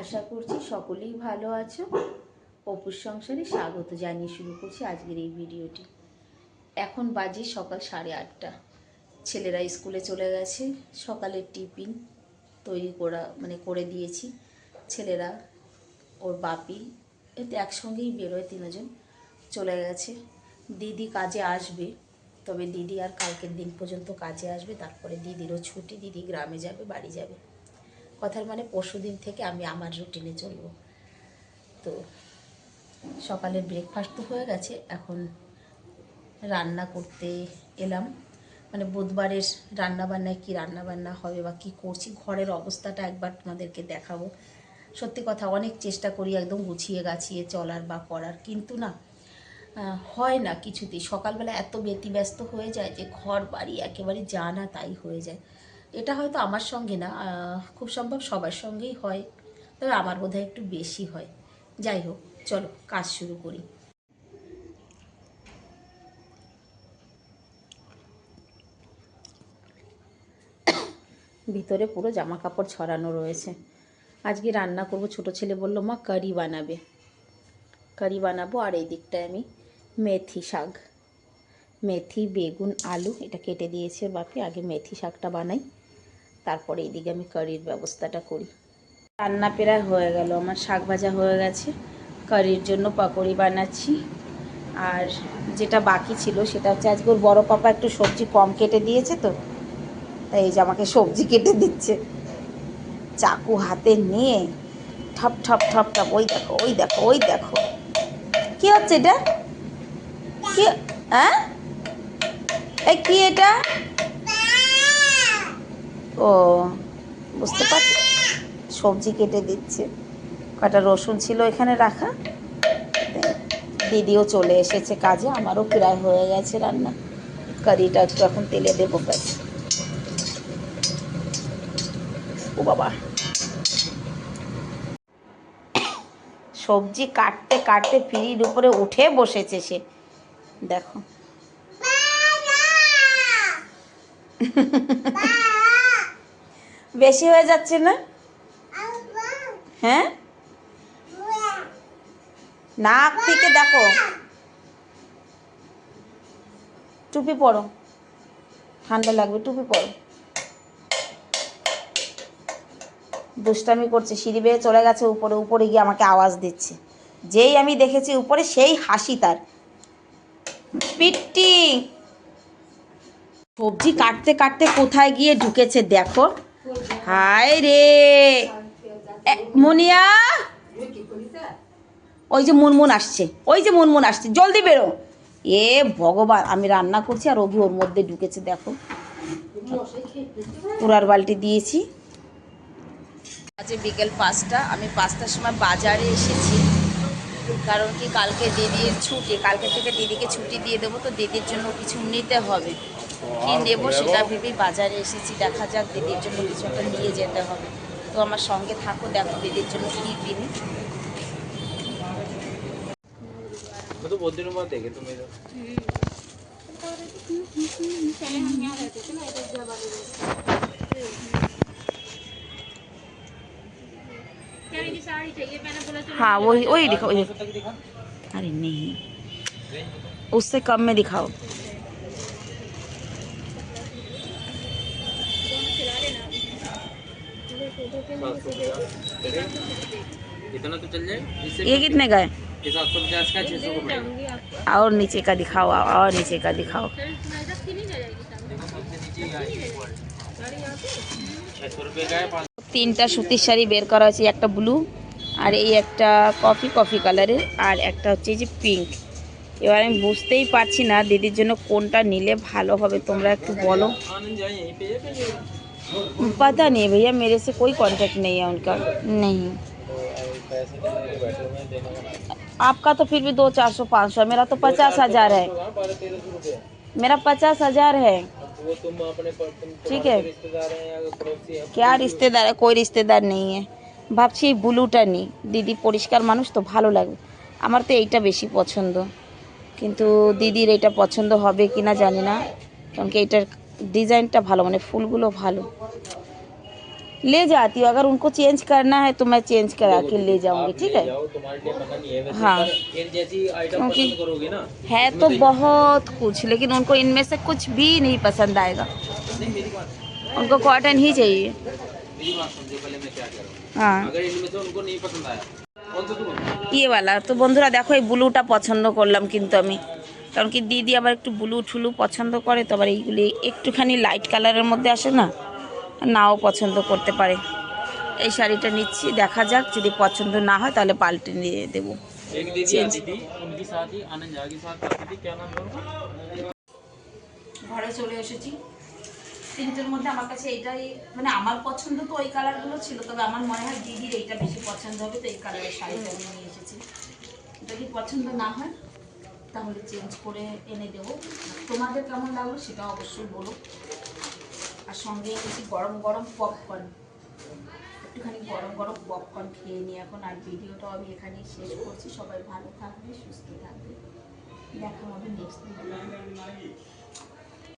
আশা করছি সকলেই ভালো আছো। অপুর সংসারে স্বাগত জানিয়ে শুরু করছি আজকের এই ভিডিওটি। এখন বাজে সকাল সাড়ে আটটা। ছেলেরা স্কুলে চলে গেছে। সকালের টিফিন তৈরি করা মানে করে দিয়েছি। ছেলেরা, ওর বাপি, এতে একসঙ্গেই বেরোয় তিনজন, চলে গেছে। দিদি কাজে আসবে, তবে দিদি আর কালকের দিন পর্যন্ত কাজে আসবে। তারপরে দিদিরও ছুটি, দিদি গ্রামে যাবে, বাড়ি যাবে। কথার মানে পরশু দিন থেকে আমি আমার রুটিনে চলব। তো সকালের ব্রেকফাস্ট তো হয়ে গেছে, এখন রান্না করতে এলাম। মানে বুধবারের রান্না বান্নায় কী রান্না বান্না হবে বা কী করছি, ঘরের অবস্থাটা একবার তোমাদেরকে দেখাবো। সত্যি কথা, অনেক চেষ্টা করি একদম গুছিয়ে গাছিয়ে চলার বা করার, কিন্তু না হয় না কিছুতেই। সকালবেলা এত ব্যতিব্যস্ত হয়ে যায় যে ঘর বাড়ি একেবারে যা না তাই হয়ে যায়। এটা হয়তো আমার সঙ্গে না খুব সম্ভব সবার সঙ্গেই হয়, তবে আমার বোধহয় একটু বেশি হয়। যাই হোক, চলো, কাজ শুরু করি। ভিতরে পুরো জামা কাপড় ছড়ানো রয়েছে। আজকে রান্না করব, ছোট ছেলে বলল, মা, কারি বানাবে। কারি বানাবো, আর এই দিকটায় আমি মেথি শাক। মেথি, বেগুন, আলু, এটা কেটে দিয়েছি বাপি, আগে মেথি শাকটা বানাই। তারপরে এইদিকে আমি কারির ব্যবস্থাটা করি। রান্না প্রায় হয়ে গেল, আমার শাক ভাজা হয়ে গেছে। কারির জন্য পাকোড়ি বানাচ্ছি। আর যেটা বাকি ছিল সেটা হচ্ছে আজকে ওর বড় পাপা একটু সবজি কম কেটে দিয়েছে তো, তাই এই যে আমাকে সবজি কেটে দিচ্ছে। চাকু হাতে নিয়ে ঠপ ঠপ ঠপ ঠপ, ওই দেখো ওই দেখো ওই দেখো। কি হচ্ছে এটা? কি হ্যাঁ? কি এটা? ও বুঝতে পারছি। সবজি কেটে দিচ্ছে। কটা রসুন ছিল এখানে রাখা? দিদিও চলে এসেছে কাজে আমারও প্রায় হয়ে গেছে রান্না। কারিটা একটু এখন তেলে দেবো ব্যাস। ও বাবা। সবজি কাটতে কাটতে ফিরির উপরে উঠে বসেছে সে। দেখো। বেশি হয়ে যাচ্ছে না? হ্যাঁ? নাক থেকে দেখো। টুপি পরো। ঠান্ডা লাগবে, টুপি পরো। দুষ্টামি করছে, সিঁড়ি বেয়ে চলে গেছে উপরে উপরে গিয়ে আমাকে আওয়াজ দিচ্ছে। যেই আমি দেখেছি উপরে, সেই হাসি তার। পিট্টি! সবজি কাটতে কাটতে কোথায় গিয়ে ঢুকেছে দেখো। হায় রে। মুনিয়া? ওই যে মুনমুন আসছে, ওই যে মুনমুন আসছে, জলদি বেরো। এ ভগবান, আমি রান্না করছি আর অভি ওর মধ্যে ঢুকেছে, দেখো। পুরার বালতি দিয়েছি। আজ বিকেল পাঁচটা, আমি পাঁচটার সময় বাজারে এসেছি। কারণ কি, কালকে দিদির ছুটি, কালকে থেকে দিদিকে ছুটি দিয়ে দেবো, তো দিদির জন্য কিছু নিতে হবে। কি নেব সেটা ভেবেই বাজারে এসেছি দেখা যাক দিদির জন্য কিছু একটা নিয়ে যেতে হবে তো আমার সঙ্গে থাকো দেখো দিদির জন্য কী কিনি मैं तो बहुत दिनों बाद देखे तुम्हें तो हाँ वही वही दिखाओ वही तक दिखा अरे नहीं उससे कम में दिखाओ सात सौ पचास इतना तो चल जाए इससे ये कितने का है ये सात सौ पचास का छः सौ का पड़ेगा और नीचे का दिखाओ और नीचे का दिखाओ देखो सबसे नीचे ही आएगी छः सौ रुपये का है पाँच তিনটা সুতির শাড়ি বের করা হয়েছে একটা ব্লু আর এই একটা কফি কফি কালারের আর একটা হচ্ছে এই যে পিঙ্ক এবার আমি বুঝতেই পারছি না দিদির জন্য কোনটা নিলে ভালো হবে তোমরা একটু বলো आनंद जाए यहीं पे या फिर पता नहीं भैया मेरे से कोई कांटेक्ट नहीं है उनका नहीं पैसे कितने के बैठे हुए हैं देने वाला आपका तो फिर भी दो चार सौ पाँच सौ मेरा तो पचास हजार है बारह तेरह सौ रुपये मेरा पचास हजार है अब वो तुम अपने पर- तुम ठीक तुम्हारे है। रिश्तेदार हैं या पड़ोसी हैं क्या रिश्तेदार है कोई रिश्तेदार नहीं है ভাবছি এই ব্লুটা নিই দিদি পরিষ্কার মানুষ তো ভালো লাগবে আমার তো এইটা বেশি পছন্দ কিন্তু দিদির এটা পছন্দ হবে কি না জানি না কারণ কি এইটার ডিজাইনটা ভালো মানে ফুলগুলো ভালো ले जाती हूँ अगर उनको चेंज करना है तो मैं चेंज करा के ले जाऊंगी ठीक है जाओ तुम्हारे लिए मना नहीं है वैसे हाँ। पर इन जैसी आइटम क्योंकि- पसंद करोगे ना है तो बहुत कुछ लेकिन उनको इनमें से कुछ भी नहीं पसंद आएगा नहीं मेरी बात उनको कॉटन ही चाहिए मेरी बात समझो पहले मैं क्या कह रहा हूँ हाँ अगर इनमें से उनको नहीं पसंद आया कौन सा तुम ইয়ে वाला তো বন্ধুরা দেখো এই ব্লুটা পছন্দ করলাম কিন্তু আমি কারণ কি দিদি আবার একটু ব্লু ঠুলু পছন্দ করে তো আবার এইগুলি একটুখানি লাইট কালারের মধ্যে আসে না? নাও পছন্দ করতে পারে। এই শাড়িটা নিচ্ছি দেখা যাক যদি পছন্দ না হয় তাহলে পাল্টে নিয়ে দেবো। ঘরে চলে এসেছি। তিনটের মধ্যে আমার কাছে এইটাই মানে আমার পছন্দ তো ওই কালারগুলো ছিল তবে আমার মনে হয় দিদির এইটা বেশি পছন্দ হবে তো এই কালারের শাড়িটা নিয়ে এসেছি। যদি পছন্দ না হয় তাহলে চেঞ্জ করে এনে দেবো। তোমাদের কেমন লাগল সেটা অবশ্যই বলো। আর সঙ্গে এনেছি গরম গরম পপকর্ন একটুখানি গরম গরম পপকর্ন খেয়ে নিই এখন আর ভিডিওটাও আমি এখানেই শেষ করছি। সবাই ভালো থাকবে, সুস্থ থাকবে। দেখা হবে নেক্সট ভিডিও